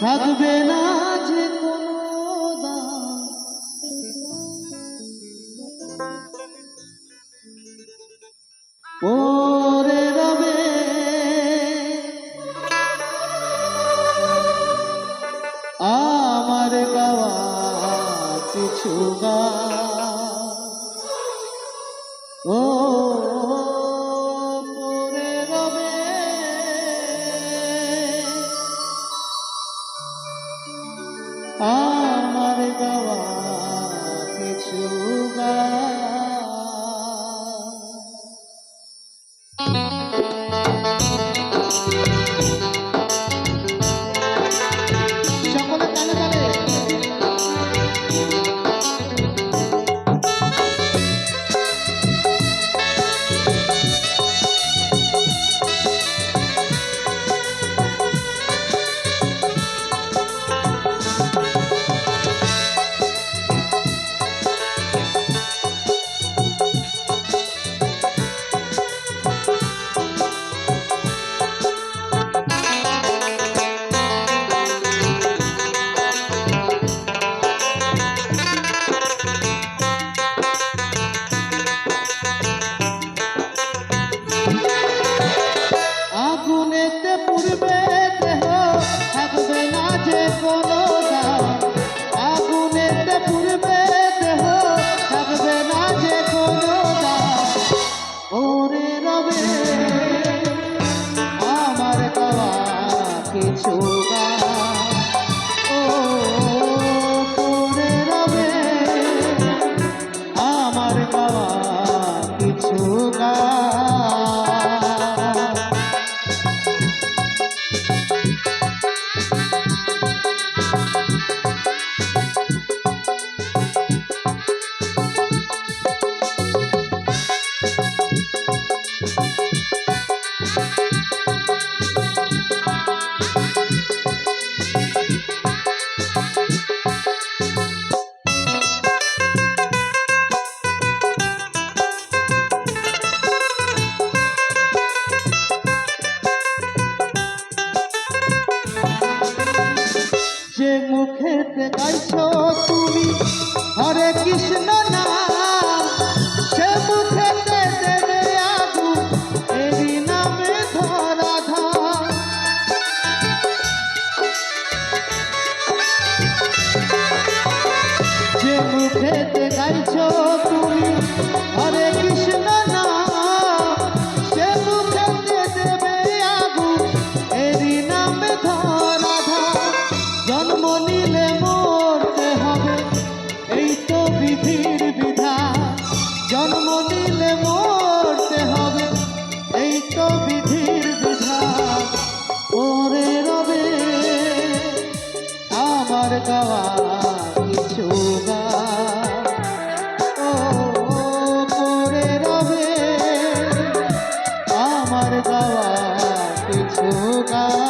থাকবে না যে কোনো ওরে রবে। আমার গাওয়া কিছু গা যে মুখেতে গাইছো তুমি, হরে কৃষ্ণ না, সে মুখেতে দেবে আগু এরি নামে ধরা ধার জন্ম নিলে মরতে হবে, এই তো বিধির বিধান জন্ম নিলে মরতে হবে, এই তো বিধির বিধান ওরে রবে, আমার গাওয়া গাওয়া কিছু গা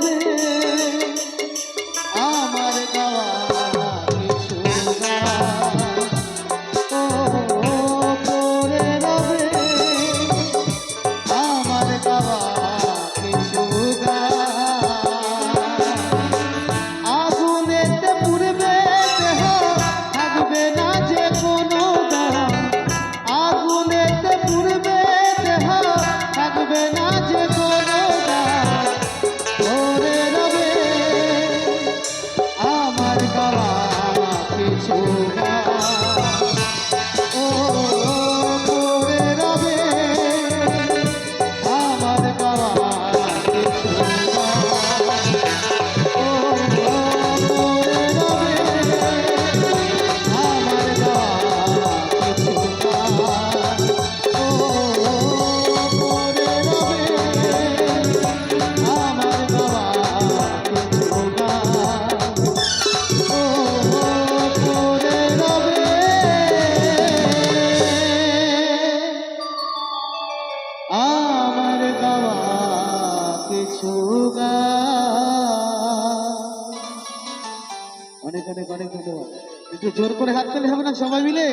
baby. অনেক অনেক অনেক ধন্যবাদ। একটু জোর করে হাত তালি হবে না? সবাই মিলে?